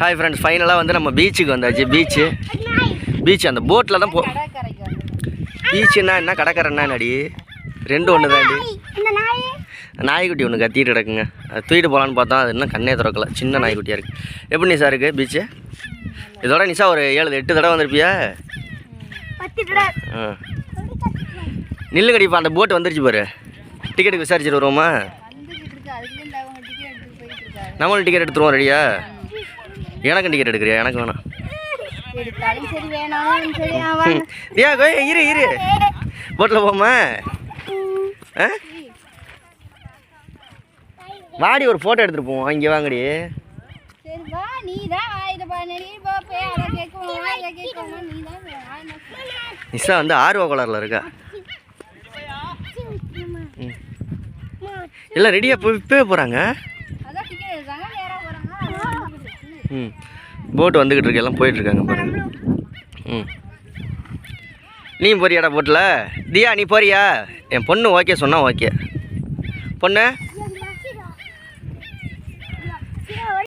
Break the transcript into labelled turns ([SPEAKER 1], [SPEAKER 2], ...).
[SPEAKER 1] Hi friends ஃபைனலாக வந்து நம்ம பீச்சுக்கு வந்தாச்சு. பீச்சு பீச் அந்த போட்டில் தான் போ பீச்சுன்னா என்ன? கடற்கரைன்னா என்னடி? ரெண்டு ஒன்று தாண்டி நாய்க்குட்டி ஒன்று கத்திட்டு கிடக்குங்க. அது தூக்கிட்டு போகலான்னு பார்த்தா அது இன்னும் கண்ணே திறக்கல. சின்ன நாய்க்குட்டியாக இருக்குது எப்படி நிசா இருக்குது பீச்சு இதோட நிசா ஒரு ஏழு எட்டு தடவை வந்திருப்பியா? ஆ. நில்லு கடிப்பா அந்த போட்டு வந்துருச்சு பாரு. டிக்கெட்டுக்கு விசாரிச்சுட்டு வருவோமா? நம்மளும் டிக்கெட் எடுத்துருவோம் ரெடியா? எனக்கும் டிக்கெட் எடுக்கிறியா? எனக்கு வேணாம். தியா கோய் இரு இரு. போட்டில் போமா வாடி ஒரு ஃபோட்டோ எடுத்துகிட்டு போவோம். இங்கே வாங்கடி. நிஷா வந்து ஆர்வ கோளாறில் இருக்கா. எல்லாம் ரெடியாக போய் இப்போவே போகிறாங்க
[SPEAKER 2] அதான் டிக்கெட் எடுத்தாங்க நேராக போகிறாங்க
[SPEAKER 1] ம். போட் வந்துக்கிட்டு இருக்கு எல்லாம் போயிட்டுருக்காங்க பாருங்க. ம். நீ போறியாடா போட்டில் தியா நீ போறியா? என் பொண்ணு ஓகே சொன்னால் ஓகே. பொண்ணு?